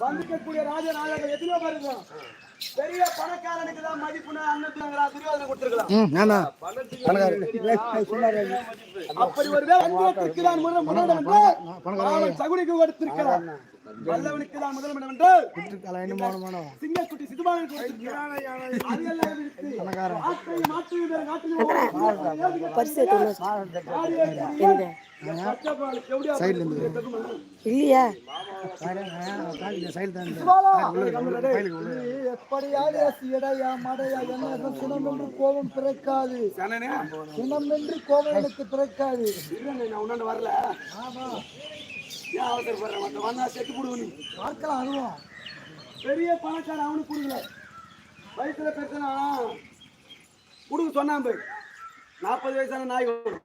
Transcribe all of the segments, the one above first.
வந்திருக்கக்கூடிய ராஜ நாயகர் எத்தனையோ பேர் இருக்கோம் பெரிய பணக்காரனுக்கு தான் மதிப்புனா அன்னத்துலங்கிறா துரியோதனை கொடுத்துருக்கலாம். அப்படி ஒரு அங்கத்துக்கு தான் முதல் முதலிடம் என்று சகுனிக்கு கொடுத்திருக்கிறான் வல்லவனுக்கு தான் முதலிடம் என்று சிங்கக்குட்டி சிதுபாலனுக்கு. ஆற்றையும் ஆற்றையும் வேறு நாட்டிலும் ஓடுகிறது. பரிசு இருந்து இல்லையா சைடு தான் எப்படியாவது எடையா மடையா என்ன சினம் என்று கோபம் பிறக்காது சினம் என்று கோபம் எனக்கு பிறக்காது நான் உன்னாண்டு வரல ஏன் அவசரப்படுறேன் மத்த வந்தா செத்து போடுவோம் பார்க்கலாம் அதுவும் பெரிய பணக்காரன் அவனுக்கு கொடுக்கல வயசுல பிரச்சனை கொடுக்க சொன்னான் போய் நாற்பது வயசான நாய் வரும்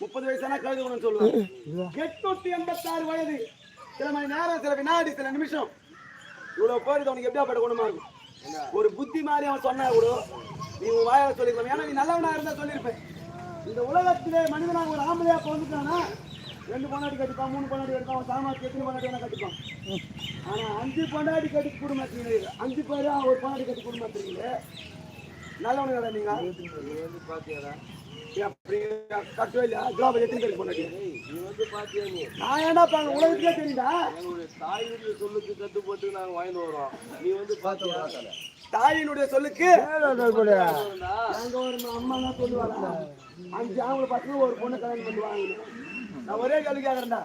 முப்பது வயசான கழுது குணம் சொல்லுவான் எட்நூத்தி எண்பத்தாறு வயது. சில மணி நேரம் சில வினாடி சில நிமிஷம். இவ்வளவு போறது அவனுக்கு எப்படியாப்பட்ட குணமா இருக்கும்? ஒரு புத்தி மாதிரி அவன் சொன்னா கூட நீ உன் வாயால சொல்லிக்கலாம். ஏன்னா நீ நல்லவனா இருந்தா சொல்லியிருப்பேன். இந்த உலகத்திலே மனிதனாக ஒரு ஆம்பளையா பிறந்துட்டானா ரெண்டு பொண்டாடி கட்டிப்பான் மூணு பொண்டாடி கட்டிப்பான் அவன் சாமான் எத்தனை பொண்டாடி வேணா கட்டிப்பான். ஆனா அஞ்சு பொண்டாடி கட்டி குடும்பத்தில் அஞ்சு பேரும் ஒரு பொண்டாடி கட்டி குடும்பத்தில் நல்லவனு கடை நீங்க? அப்படி தாயினுடைய சொல்லுக்கு அம்மா சொல்லுவாங்க அஞ்சு ஆம்பளை பசங்க ஒரு பொண்ணு கல்யாணம் பண்ணுவாங்க. நான் ஒரே கேள்வி கேக்குறேன்டா.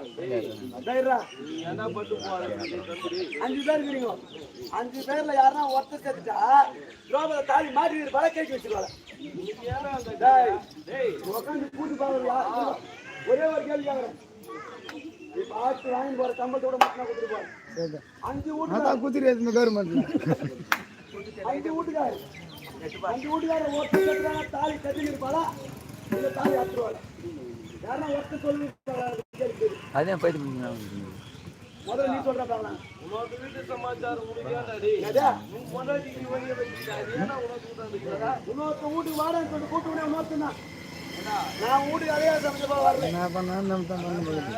அஞ்சு பேர் இருக்கிறீங்க. அஞ்சு பேர்ல யாருன்னா ஒருத்தர் செத்துட்டா திரௌபதி தாலி மாட்டி பல கேட்டு வச்சிருவாங்க உட்காந்து கூட்டு பாக்குறியா ஒரே ஒரு கேள்வி கேக்குறேன் இப்ப வாங்கி போற சம்பளத்தோட மட்டும் கொடுத்துட்டு போறேன் அஞ்சு வீட்டு இந்த கவர்மெண்ட்ல அஞ்சு வீட்டுக்காரு. அஞ்சு வீட்டுக்கார ஒருத்தர் தாலி கட்டி இருப்பாளா? இல்ல தாலி அத்துருவாளா யாருன்னா ஒருத்தர் சொல்லி அதான் போயிட்டு முதல்ல நீ சொல்ற பாக்கலாம் உனக்கு வீட்டு சமாச்சாரம் எதா? உன் பொண்டாட்டிக்கு வெளியே வச்சுட்டா அது ஏன்னா உனக்கு கூட்டாந்துக்கிறதா இன்னொருத்த வீட்டுக்கு வாடன்னு சொல்லி கூட்டு விட இன்னொருத்தன் நான் வரல. என்ன நம்ம தான் பண்ண முடியும்.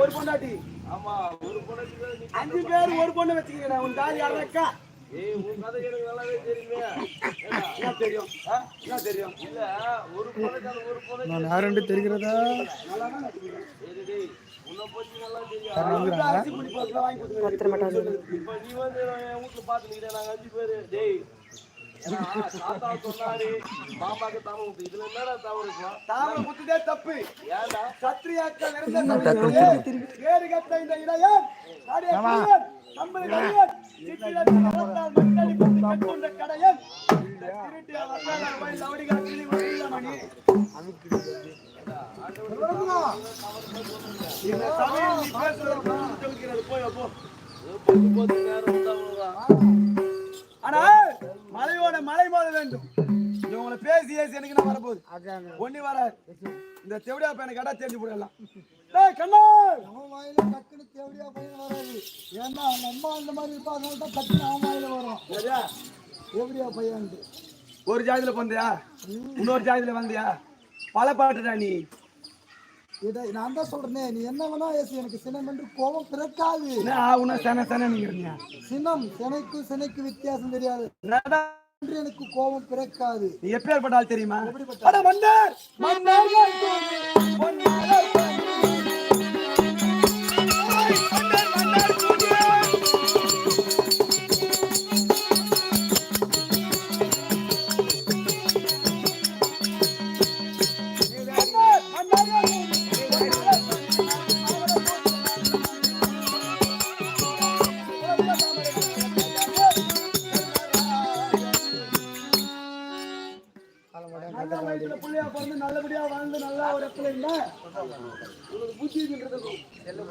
ஒரு பொண்டாட்டி. ஆமா ஒரு பொண்டாட்டி அஞ்சு பேர் ஒரு பொண்ணு வச்சுக்கிறேன் உன் தாலி இருக்கா? ஏய் உன் கதை எனக்கு நல்லாவே தெரியுமே? என்ன தெரியும்? என்ன தெரியும்? இல்ல ஒரு பொண்ணுக்கு அந்த ஒரு பொண்ணு நான் தெரிகிறதா? அரிசி புளி பாக்கெல்லாம் வாங்கி கொடுத்துருக்கேன். இப்ப நீ வந்து வீட்டுல பாத்துக்கிறேன் நாங்க அஞ்சு பேரு. டேய் தாத்தா சொன்னாரு பாப்பாக்கு தாம விட்டு இதுல என்னடா தவறு தாமரை குத்துதே தப்பு ஏன்டா சத்திரியாக்கள் நிறைந்த சமயத்திலே ஏறு கத்த இந்த இளையன், கட்டுண்ட கடையன். இந்த திருட்டிய வல்லாளர் வாயில் லவடிகா கிளி கொண்டுள்ள மணி. இந்த சபையில் நீ பேசுறது புரிந்து கொள்கிறது. போய் போ. பத்து நேரம் அவ்வளவுதான் ஆனா மலையோட மலை மோத வேண்டும். இவங்களை பேசி ஏசி எனக்கு நான் வரப்போகுது? ஒண்ணு வர இந்த செவடியா பையனை கடை தெரிஞ்சு போடலாம் கண்ணா அவன் வாயில டக்குனு தேவடியா பையன் வராது. ஏன்னா அவங்க அம்மா அந்த மாதிரி இருப்பாங்க தான் டக்குனு அவன் வாயில வரும். சரியா? தேவடியா பையன் ஒரு ஜாதியில வந்தியா இன்னொரு ஜாதியில வந்தியா? பல பாட்டுடா நீ. இதை நான் தான் சொல்றேனே நீ என்ன வேணா ஏசி எனக்கு சினம் என்று கோபம் பிறக்காது. என்ன ஆகுனா சன சன நீங்க சினம் சினைக்கு சினைக்கு வித்தியாசம் தெரியாது. எனக்கு கோபம் பிறக்காது. நீ எப்பேற்பட்ட ஆள் தெரியுமா மன்னர்! மன்னர்!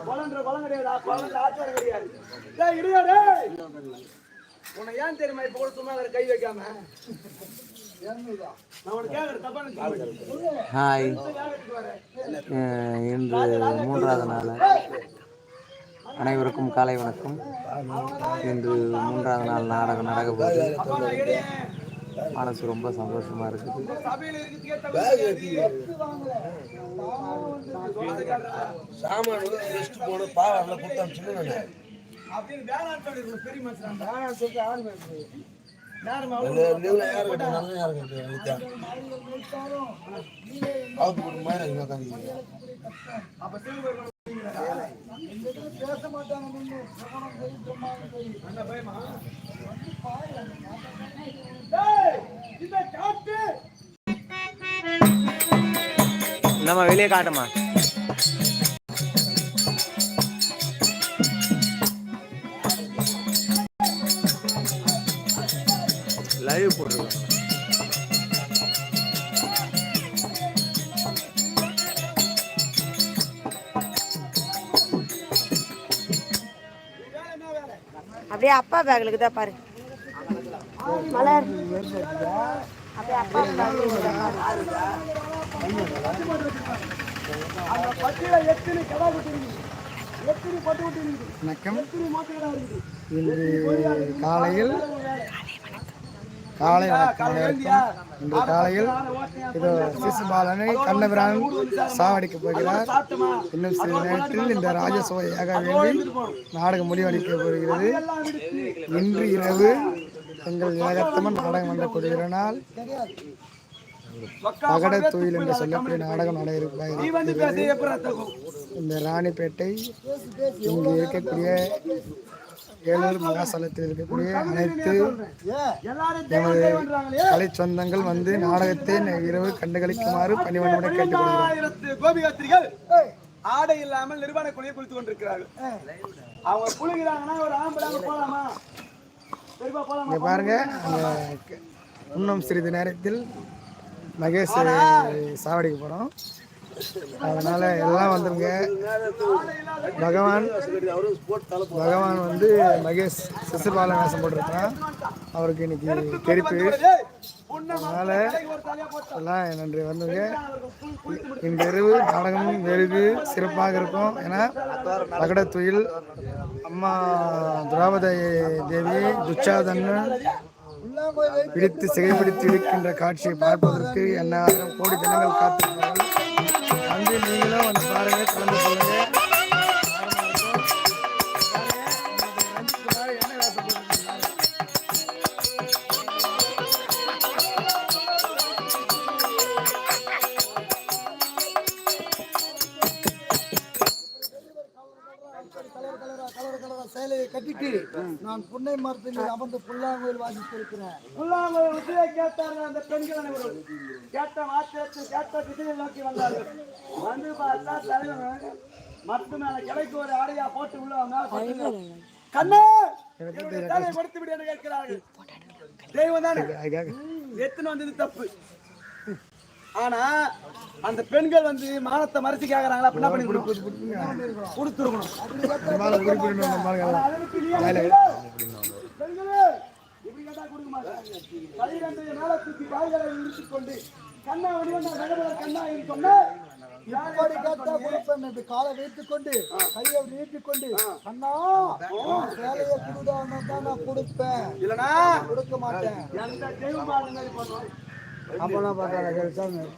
குளம் கிடையாது? ஆச்சாரம் கிடையாது. டேய் டேய். உன்னை ஏன் தெரியுமா இப்ப கூட சும்மா கை வைக்காம. ஹாய் இன்று மூன்றாவது நாள். அனைவருக்கும் காலை வணக்கம். இன்று மூன்றாவது நாள் நாடகம் நடக்க போகுது. மனசு ரொம்ப சந்தோஷமா இருக்குது. சபையில இருக்கிறதுக்கே ரெஸ்ட் போன பாவாடல வெளியே காட்டுமா? லைவ் போட்டுருக்கோம் அப்படியே அப்பா பேக்லுக்கு தான் பாரு. மலர். அப்படியே அப்பா பேக்லுக்கு தான் பாரு. அந்த எத்தனை கடா எத்தனை பட்டு வணக்கம். எத்தனை இருக்குது இன்று காலையில் காலை இன்று காலையில் இதோ சிசுபாலனை கண்ணபிரான் சாவடிக்கப் போகிறார். இன்னும் சில நேரத்தில் இந்த ராஜசோயாக வேண்டி நாடகம் முடிவடைக்க போகிறது. இன்று இரவு எங்கள் ஏகத்தமன் நாடகம் என்ற கொடுகிறனால் பகட துயில் என்று சொல்லக்கூடிய நாடகம் நட இருக்கிறது இந்த ராணிப்பேட்டை இங்கு இருக்கக்கூடிய ஏலூர் மகாசலத்தில் இருக்கக்கூடிய அனைத்து எமது கலை சொந்தங்கள் வந்து நாடகத்தை இரவு கண்டுகளிக்குமாறு பணிவன்புடன் கேட்டுக்கொள்கிறோம். ஆடை இல்லாமல் நிர்வாண குழியை குளித்து கொண்டிருக்கிறார்கள். அவங்க குளிக்கிறாங்கன்னா ஒரு ஆம்பளை போலாமா? இங்க பாருங்க இன்னும் சிறிது நேரத்தில் மகேஷ் சாவடிக்க போகிறோம் அதனால எல்லாம் வந்துருங்க. பகவான் பகவான் வந்து மகேஷ் சிசுபாலன் வேஷம் போட்டிருக்கான் அவருக்கு இன்னைக்கு தெரிப்பு அதனால எல்லாம் நன்றி வந்துங்க இந்த இரவு நாடகம் வெறுது சிறப்பாக இருக்கும். ஏன்னா பகட துயில் அம்மா திரௌபதி தேவி துச்சாதன் பிடித்து சிகைப்பிடித்து இழுக்கின்ற காட்சியை பார்ப்பதற்கு எண்ணாயிரம் கோடி ஜனங்கள் காத்திருப்பார்கள் வந்து நீங்களும் வந்து பாருங்க கலந்து புன்னை மரத்தில் அமர்ந்து புல்லாங்குழல் வாசித்திருக்கிறேன். புல்லாங்குழல் விஜய கேட்டார்கள் அந்த பெண்கள் அனைவரும். கேட்ட மாற்றத்தை கேட்ட திசையை நோக்கி வந்தார்கள். வந்து பார்த்தா தலைவன் மரத்து மேல கிளைக்கு ஒரு ஆடையா போட்டு உள்ள. கண்ணே! என்னுடைய சேலையை கொடுத்து விடு என்று கேட்கிறார்கள். தெய்வம் தானே? எத்தனை வந்தது தப்பு? ஆனா அந்த பெண்கள் வந்து மானத்தை மறைச்சு கேக்குறாங்களா என்ன பண்ணிருக்கணும் கொடுத்துருக்கணும். கண்ணா கண்ணா இப்படி கேட்டா கொடுப்பேன் என்று காலை வைத்துக் கொண்டு கையை நீட்டிக் கொண்டு அண்ணா வேலையை கொடுடான்னு தான் நான் கொடுப்பேன் இல்லனா கொடுக்க மாட்டேன். எந்த தெய்வம் அந்த மாதிரி பண்ணுவோம்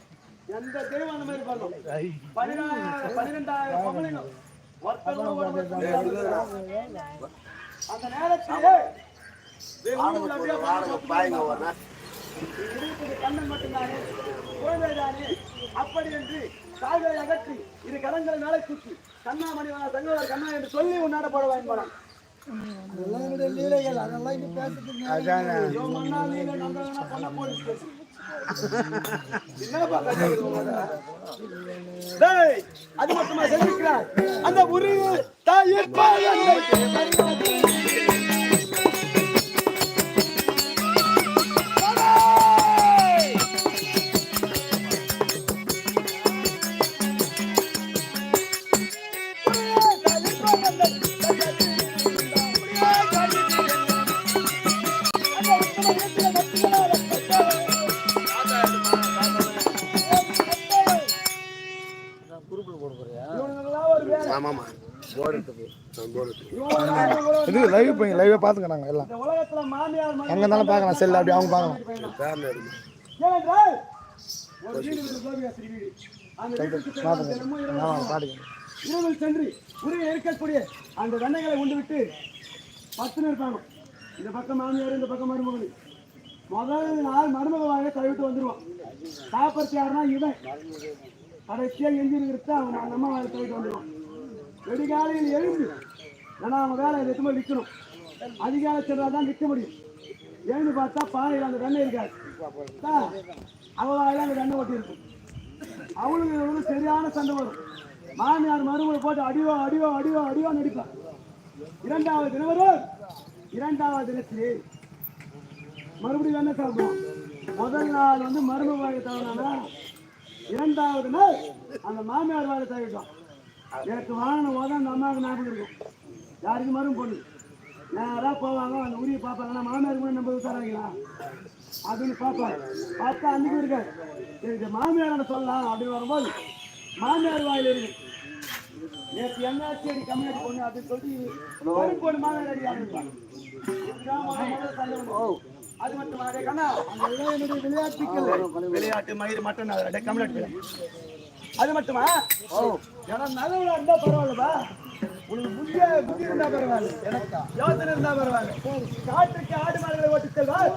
எந்த தெய்வம் அந்த மாதிரி பண்ணும் பன்னிரெண்டாயிரம் பன்னிரெண்டாயிரம் பொம்பளைங்க. அந்த நேரத்திலே பார்த்து கண்ணன் மட்டும்தானே குழந்தைதானே? அப்படி என்று கால்களை அகற்றி இரு கரங்களை மேலே தூக்கி கண்ணாமணி தங்கவர் கண்ணா என்று சொல்லி உன்னாட போட வாங்கி அதெல்லாம் என்னுடைய லீலைகள் அதெல்லாம் இங்க பேசிட்டு அது மட்டுமா செஞ்சுக்கிறார் அந்த உருவு தாயிற்பாய் உரு தாய் இருப்பாய் ஆமாமா இது லைவ் போய் லைவே பார்த்துங்க நாங்கள் எல்லாம். இந்த உலகத்துல மாமியார் மருமகள் எங்கே இருந்தாலும் பார்க்கலாம் செல் அப்படி அவங்க ஆமாம் பாடுங்க இரவில் சென்று உரிய இருக்கக்கூடிய அந்த வெண்ணைகளை கொண்டு விட்டு பத்து இருப்பாங்க. இந்த பக்கம் மாமியார் இந்த பக்கம் மருமகள் முதல் நாள் மருமகள் வாங்க தவிட்டு வந்துருவான். சாப்பிட்றது யாருன்னா இவன். கடைசியாக எஞ்சி இருக்கிறத அவன் அந்த அம்மா வேலை தவிட்டு வந்துடும் வெடிகாலையில் எழுந்து ஏன்னா அவங்க வேலை எதுவுமே நிற்கணும். அதிகாலை சென்றா தான் முடியும். எழுந்து பார்த்தா பானையில் அந்த வெண்ணெய் இருக்காது. அவள் அந்த வெண்ணெய் ஓட்டி இருக்கும் அவளுக்கு இவளுக்கு சரியான சண்டை வரும். மாமியார் மருமகளை போட்டு அடிவோ அடியோ அடிவோ அடியோ நடிப்பான் இரண்டாவது தினம் வரும் இரண்டாவது தினத்திலே மறுபடியும் என்ன சாப்பிடுவோம் முதல் நாள் வந்து மருமகளை தவறானா இரண்டாவது நாள் அந்த மாமியார் வேலை தவிட்டோம் எனக்கு வாங்கின போது அந்த அம்மாவுக்கு ஞாபகம் இருக்கும். யாருக்கு மரும் பொண்ணு? நேராக போவாங்க அந்த உரிய பார்ப்பாங்க நான் மாமியார் கூட நம்ம விசாரிக்கலாம். அப்படின்னு பார்ப்பாங்க. பார்த்தா அன்னைக்கு இருக்காரு சரி இந்த மாமியார் சொல்லலாம்? அப்படின்னு வரும்போது மாமியார் வாயில் இருக்கு. நேற்று என்னாச்சு? அடி கம்மியாக பொண்ணு அப்படின்னு சொல்லி ஒரு பொண்ணு மாமியார் அடி ஆரம்பிப்பாங்க. அது மட்டும் என்னுடைய விளையாட்டுக்கள் விளையாட்டு மயிர் மட்டும் கம்மியாட்டு அது மட்டுமா ஏன்னா நல்லவளா இருந்தா பரவாயில்லப்பா உனக்கு புத்திய புத்தி இருந்தா பரவாயில்ல எனக்கா யோசனை இருந்தா பரவாயில்ல ஆடு மாடுகளை ஓட்டி செல்வார்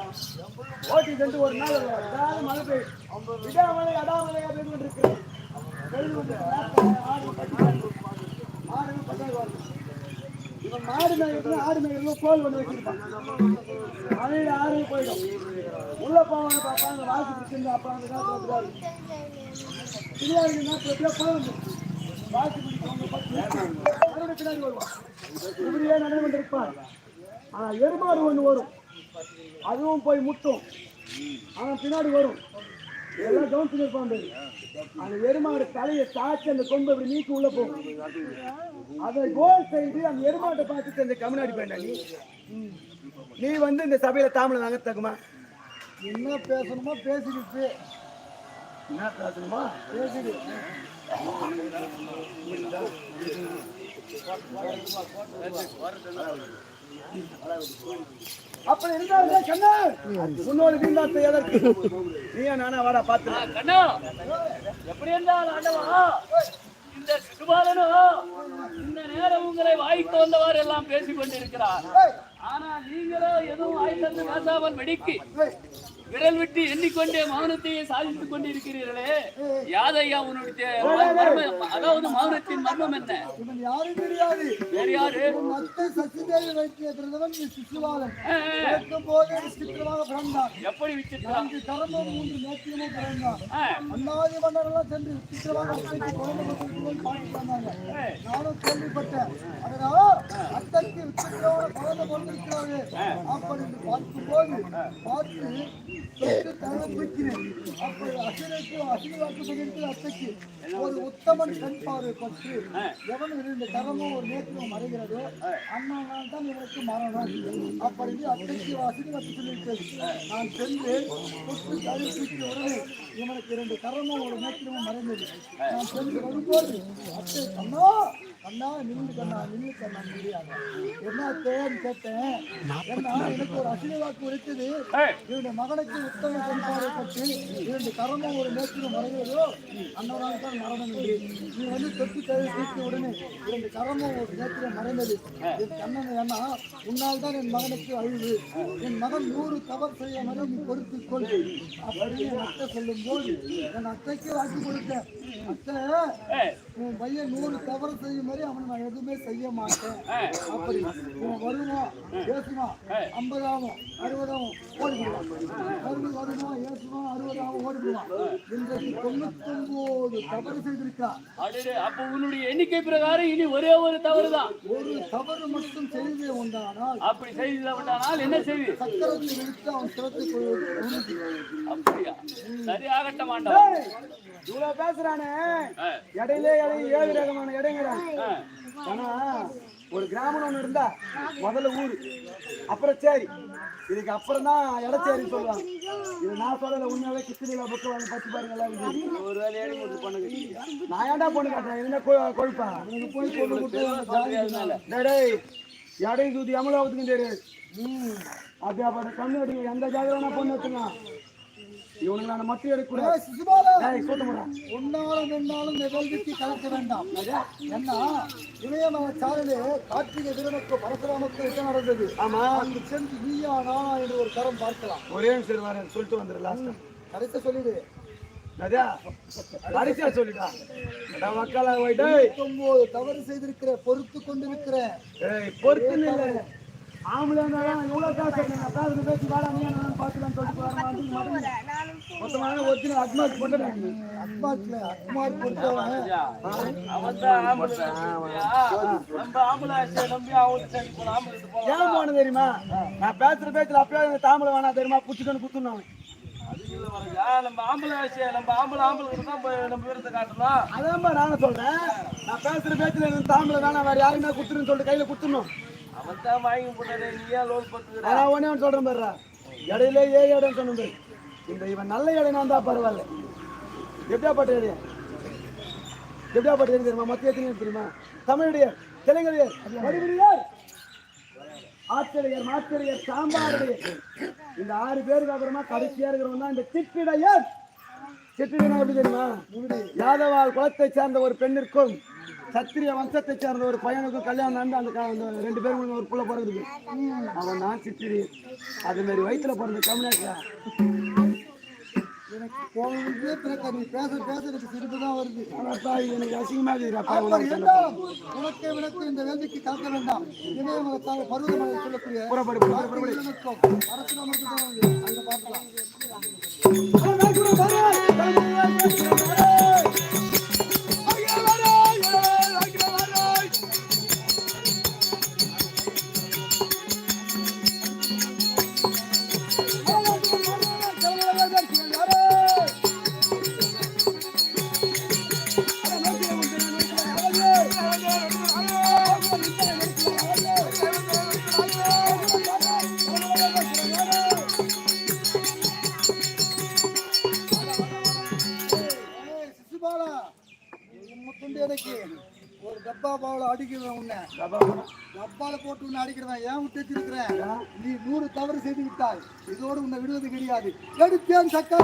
ஓட்டி சென்று ஒரு நாள். அதாவது மழை பெய்யும் விடாமலை அடாமலை அப்படின்னு கொண்டு இருக்கு பெய்து கொண்டு இருக்கு. ஆடு பட்டி ஆடு பட்டாய் வருது இவன் மாடு மேய்க்கிறது ஆடு மேய்க்கிறது கோல் கொண்டு வச்சிருப்பான். மழையில ஆறு போயிடும். உள்ள போவாங்க பார்ப்பாங்க வாசி பிடிச்சிருந்து அப்பா அந்த காலத்துல அப்படிதான் பின்னாடி நேரத்துல எப்படியோ போகும் வாசி பிடிச்சவங்க பத்து பின்னாடி வருவான். இப்படியே நடந்து கொண்டிருப்பான். ஆனா எருமாடு ஒண்ணு வரும். அதுவும் போய் முட்டும். அவன் பின்னாடி வரும். எல்லாம் கவனிச்சு இருப்பான் அந்த எருமாடு தலையை சாச்சு அந்த கொம்பு அப்படி நீக்கி உள்ள போகும். அதை கோல் செய்து அந்த எருமாட்டை பார்த்துட்டு அந்த கம்நாடி பண்ண நீ நீ வந்து இந்த சபையில தாமலை நகர்த்தகுமா என்ன பேசணுமோ பேசிக்கிட்டு. என்ன பேசணுமா பேசிடு அப்படி இருந்தா கண்ணா உன்னோட வீண்டாத்தை எதற்கு நீ நானா வாடா பார்த்து கண்ணா எப்படி இருந்தால் ஆண்டவா இந்த சிசுபாலனோ இந்த நேரம் உங்களை வாய்க்கு வந்தவாறு எல்லாம் பேசிக் கொண்டிருக்கிறார் ஆனா நீங்களோ எதுவும் வாய் தந்து பேசாமல் வெடிக்கு விரல் விட்டு எண்ணிக்கொண்டே மௌனத்தையே சாதித்துக் கொண்டிருக்கிறீர்களே. யாதையா உன்னுடைய அதாவது மௌனத்தின் மர்மம் என்ன? யாரும் தெரியாது வேறு யாரு? உன் சசிதேவி வைத்திய பிரதமன் நீ சிசுவாளன் பிறக்கும் போதே விசித்திரமாக பிறந்தான் எப்படி விசித்திரம்? நான்கு மூன்று நேத்தியமும் பிறந்தான் அண்ணாதி மன்னரெல்லாம் சென்று விசித்திரமாக அத்தைக்கு குழந்தை கொடுத்து நானும் கேள்விப்பட்டேன் அதனால அத்தைக்கு விசித்திரமான குழந்தை கொண்டிருக்கிறாரு அப்படி பார்க்கும் போது பார்த்து ஒரு உத்தமன் கண் பார்வை பட்டு எவன் இரண்டு கரமும் ஒரு நேத்தியும் மறைகிறதோ அண்ணனால் தான் இவனுக்கு மரணம் அப்படின்னு அத்தைக்கு அசினுவாக்கு சொல்லியிருக்கிறது நான் சென்று தொட்டு தரம் உடனே இவனுக்கு இரண்டு கரமும் ஒரு நேத்தியமும் மறைந்தது நான் சென்று வரும்போது அத்தை அண்ணா அண்ணா நின்று கண்ணா நின்று கண்ணா முடியாது. என்ன தேன்னு கேட்டேன்? ஏன்னா எனக்கு ஒரு அசினுவாக்கு இருக்குது இவனுடைய மகனுக்கு உத்தம கண்பாறை பற்றி இரண்டு கரமும் ஒரு நேற்று மறைகிறதோ அன்னவரால் தான் மரணம் என்று நீ வந்து தொட்டு கழுவி தூக்கி உடனே இரண்டு கரமும் ஒரு நேற்று மறைந்தது. என் கண்ணன் ஏன்னா உன்னால் தான் என் மகனுக்கு அழிவு. என் மகன் நூறு தவறு செய்யாமல் நீ பொறுத்துக் கொள். அப்படின்னு என் அத்தை சொல்லும் போது என் அத்தைக்கு வாக்கி கொடுத்தேன். அத்தை! உன் பையன் நூறு தவறு செய்யும் மாதிரி அவனை நான் எதுவுமே செய்ய மாட்டேன். அப்படி. இவன் வருவான் பேசுவான் ஐம்பதாகும் அறுபதாகும் ஓடிவிடுவான். மறுபடியும் வருவான் ஏசுவான் அறுபதாகும் ஓடிவிடுவான். இன்றைக்கு தொண்ணூத்தொன்பது தவறு செய்திருக்கான் அடடே, அப்ப உன்னுடைய எண்ணிக்கை பிரகாரம் இனி ஒரே ஒரு தவறுதான். ஒரு தவறு மட்டும் செய்தே உண்டானால் அப்படி செய்து விட்டானால் என்ன செய்து? சக்கரத்தை இழுத்து அவன் சிரத்தை கொள்வது உறுதி அப்படியா சரியாகட்ட மாட்டான் இவ்வளவு பேசுறானே. இடையிலே இடையே ஏழு ரகமான இடைங்கிறான் ஆனா ஒரு கிராமம் ஒண்ணு இருந்தா முதல்ல ஊரு. அப்புறம் சேரி. இதுக்கு அப்புறம் தான் இடச்சேரின்னு சொல்லுவாங்க. இது நான் சொல்லல உண்மையாவே கிருஷ்ணகிரியில புக்கு வாங்கி பச்சு பாருங்க ஒரு வேலையாடி ஒரு பொண்ணு நான் ஏன்டா பொண்ணு காட்டுறேன்? என்ன கொழுப்பா? உனக்கு போய் பொண்ணு கொடுத்து டேய் இடையும் தூத்தி அமலாவதுக்கும் தெரியாது அப்படியா பாரு கண்ணு அடிங்க. எந்த ஜாகிரனா பொண்ணு வச்சுக்கலாம். இவனுக்கு நான் மட்டும் எடுக்கூடாது உன்னாலும் நின்னாலும் நிகழ்விக்கு கலக்க வேண்டாம். என்ன? இளையமல சாலையிலே கார்த்திகை வீரனுக்கு பரசுராமக்கு என்ன நடந்தது? ஆமா. அங்கு சென்று நீயா நானா என்று ஒரு தரம் பார்க்கலாம். ஒரே நிமிஷம் வரேன். சொல்லிட்டு வந்துடு லாஸ்ட் கடைசி சொல்லிடு. தவறு செய்திருக்கிற பொறுத்து கொண்டிருக்கிற. ஏய் பொறுத்துன்னு இல்லை. ஆம்பளை எவ்வளவு காசு நான் காசு பேசி வாடா நீ நான் பார்த்துலாம் ஆச்சே, நம்பி அவன் சரி போன ஆம்பளை இது போலாம். ஏன் போன தெரியுமா? நான் பேசுற பேச்சுல அப்பயே தாமரை வேணாம் தெரியுமா? இல்ல வரதா, நம்ம ஆம்பளை நம்ம ஆம்பளை ஆம்பளை தான் போய் நம்ம வீரத்தை காட்டலாம் அதான்பா நானும் சொல்றேன். நான் பேசுற பேச்சுல தாமரை வேணாம் வேற யாருமே குத்துருன்னு சொல்லிட்டு கையில குத்துணும். அவன் தான் வாங்கி போட்டானே நீ ஏன் லோன் போட்டுக்கிற ஒன்று சொல்றேன் பாரு இடையில ஏ இடம் சொன்னது இந்த இவன் நல்ல இடம் இருந்தா பரவாயில்ல. எப்படியாப்பட்ட இடையே எப்படியாப்பட்ட இடம் தெரியுமா? மத்திய எத்தனை தெரியுமா? தமிழடியர் தெலுங்கடியர் மறுபடியார் ஆச்சரியர் மாச்சரியர் சாம்பாரடியர் இந்த ஆறு பேருக்கு அப்புறமா கடைசியா இருக்கிறவன் தான் இந்த திட்டிடையர் சிற்றிடையர் எப்படி தெரியுமா? யாதவால் குலத்தை சேர்ந்த ஒரு பெண்ணிற்கும் சத்திரிய வம்சத்தை சேர்ந்த ஒரு பையனுக்கும் கல்யாணம் நடந்து அந்த அந்த ரெண்டு பேரும் ஒரு புள்ள பிறகுது அவன் தான் சித்திரி. அது மாதிரி வயிற்றுல பிறந்த தமிழ்நாட்டில் எனக்கு பிறக்க நீ பேச பேச எனக்கு சிரிப்பு தான் வருது. அப்பா எனக்கு அசிங்கமா இருக்குதுப்பா அப்படி என்றால் உனக்கே விளக்கு இந்த வேள்விக்கு கலக்க வேண்டாம். இமயமலத்தால் பருவமலை சொல்லக்கூடிய வீரனுக்கும் அரசுராமனுக்கும் தான் வந்து அங்க பார்க்கலாம். எனக்கு ஒரு டப்பா பாவல அடிக்கிறேன் உன்னை. டப்பால போட்டு உன்னை அடிக்கிறேன் ஏன் விட்டு வச்சிருக்கிறேன் நீ நூறு தவறு செய்து விட்டாய். இதோடு உன்னை விடுவது கிடையாது. எடுத்தேன் சக்கர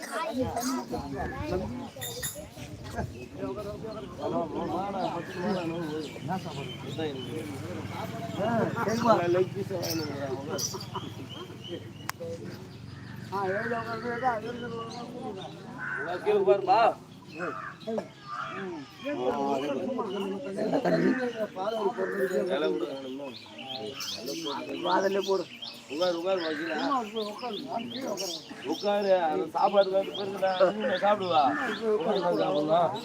அப்படி போடு. உட்காரு உட்காரு வைக்கல. உட்காரு அந்த சாப்பாடு பெருசுடா நீ சாப்பிடுவா? சாப்பிடலாம்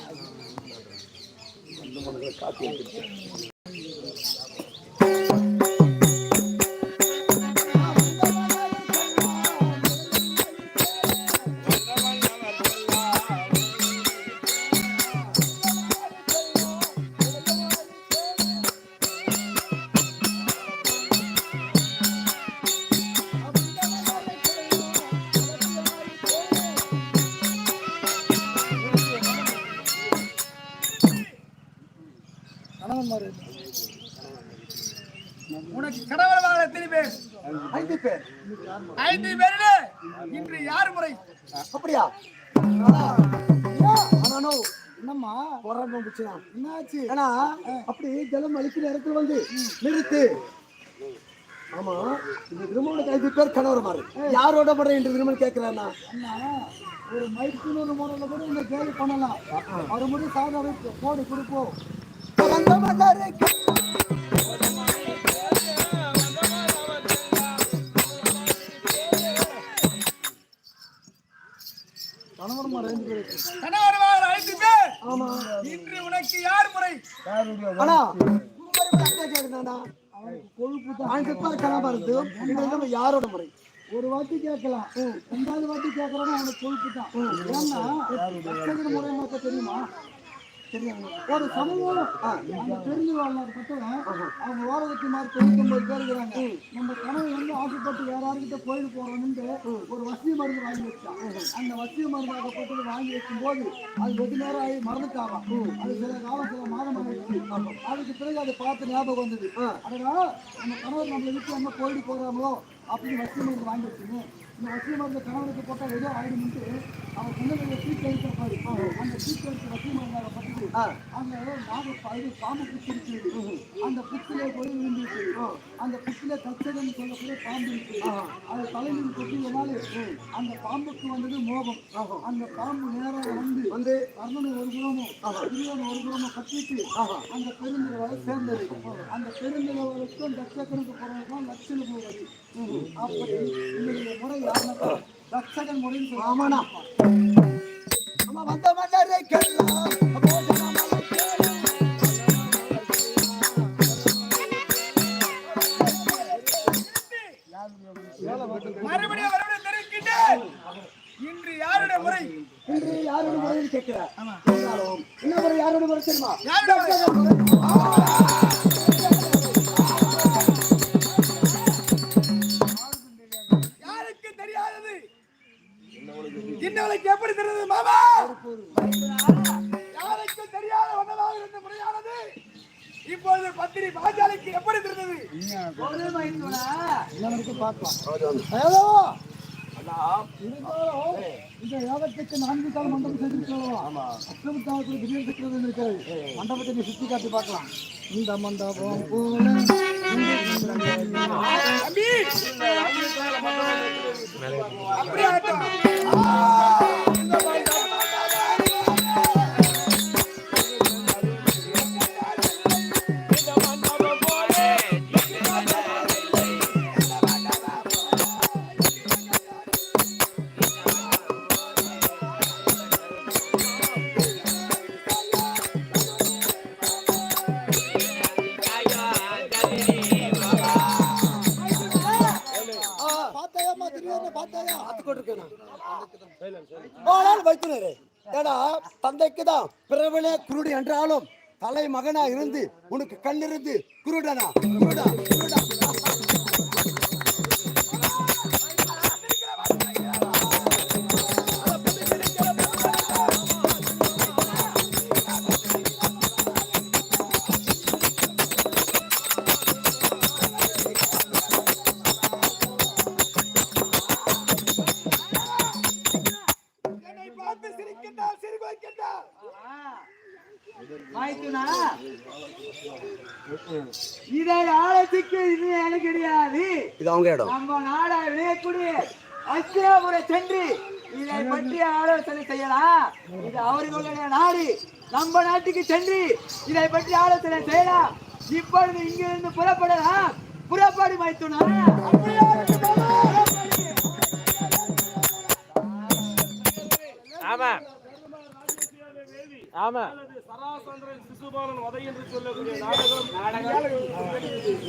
கணவன் என்னம்மா போராட்டம் பிடிச்சான் என்னாச்சு? ஏன்னா அப்படி ஜலம் அழிக்கிற இடத்துல வந்து நிறுத்து. ஆமா. இந்த திருமணம் ஐந்து பேர் கணவர் மாறு யாரோட படம் என்று திருமணம் கேட்கிறானா ஒரு மைக்குன்னு ஒரு முறையில் கூட இந்த கேள்வி பண்ணலாம். அவர் மட்டும் சாதா வைத்து போடு கொடுப்போம். அஞ்சு பேர் கணவர் இருந்து இவங்க நம்ம யாரோட முறை? ஒரு வாட்டி கேட்கலாம். ரெண்டாவது வாட்டி கேட்கறோம்னா அவனுக்கு கொழுப்பு தான். ஏன்னா முறை தெரியும்? ஒரு சமூகம். நம்ம தெரிஞ்சு வாழ்நாள் பட்டவன் அவங்க ஓரகத்தி மாதிரி தொண்ணூத்தொம்பது பேர் இருக்கிறாங்க. நம்ம கனவு வந்து ஆசைப்பட்டு வேற யாருக்கிட்ட கோயிலுக்கு போறோம்னு ஒரு வசதி மருந்து வாங்கி வச்சான் அந்த வசதி மருந்து ஆகப்பட்டது வாங்கி வைக்கும் போது அது வெகு நேரம் ஆகி மறந்துட்டாராம். அது சில காலம் சில மாதம் அதுக்கு பிறகு அதை பார்த்து ஞாபகம் வந்தது. அதனால நம்ம கணவர் நம்மளை விட்டு என்ன கோயிலுக்கு போறாங்களோ அப்படின்னு வசதி மருந்து வாங்கி வச்சுங்க இந்த வசிய மருந்து கணவனுக்கு போட்டால் ஏதோ ஆயிடும்ட்டு அவன் சொன்னதை சீட் அடிச்சிருப்பாரு அந்த அடிச்ச வசிய மருந்தாக பட்டது அந்த நாக இது பாம்பு புத்து இருக்குது அந்த புத்திலே போய் விழுந்துருக்கு. அந்த புத்திலே தச்சதன் சொல்லக்கூடிய பாம்பு இருக்கு. அது தலைமையில் கொட்டியதுனால அந்த பாம்புக்கு வந்தது மோகம். அந்த பாம்பு நேராக வந்து வந்து கர்ணனை ஒரு குணமும் துரியோனை ஒரு குணமும் கட்டிட்டு அந்த பெருந்திரவரை சேர்ந்தது. அந்த பெருந்திரவருக்கும் தட்சகனுக்கு போறதுக்கும் லட்சணம் போவது அப்படி இந்த முறை யாருன்னா தட்சகன் முறைன்னு ஆமாண்ணா ஆமா வந்த மன்னரை கேட்கலாம் மறுபடியும் மறுபடியும் தெரிவிக்கின்றேன் இன்று யாருடைய முறை? இன்று யாரோட முறைன்னு கேட்கிறார். என்ன முறை? யாரோட முறை தெரியுமா? யாருடைய யாருக்கு தெரியாத ஒன்றதாக இருந்த முறையானது? இப்பொழுது பத்திரி பாஞ்சாலிக்கு எப்படி தெரிந்தது? எல்லாருக்கும் பார்க்கலாம். ஹலோ! இருந்தாலும் இந்த யாகத்துக்கு நான்கு கால மண்டபம் செஞ்சு சொல்லலாம் அஷ்டமத்தாவுக்கு திடீர் இருக்கிறது. மண்டபத்தை நீ காட்டி பார்க்கலாம். இந்த மண்டபம் போல அப்படியே தந்தைக்கு தான் குருடு என்றாலும் தலை மகனா இருந்து உனக்கு கண்ணிருந்து குருடனா குருடா குருடா. இதை ஆழத்துக்கு இது எனக்கு கிடையாது. இது அவங்க இடம். நம்ம நாடா விளையக்கூடிய அஸ்தினாபுரம் சென்று இதை பற்றி ஆலோசனை செய்யலாம். இது அவர்களுடைய நாடு. நம்ம நாட்டுக்கு சென்று இதை பற்றி ஆலோசனை செய்யலாம். இப்பொழுது இங்கிருந்து புறப்படலாம். புறப்பாடு மைத்துனா ஆமா. ஆமா. சராசந்திரன் சிசுபாலன் வதை என்று சொல்லக்கூடிய நாடகம். நாடகம்.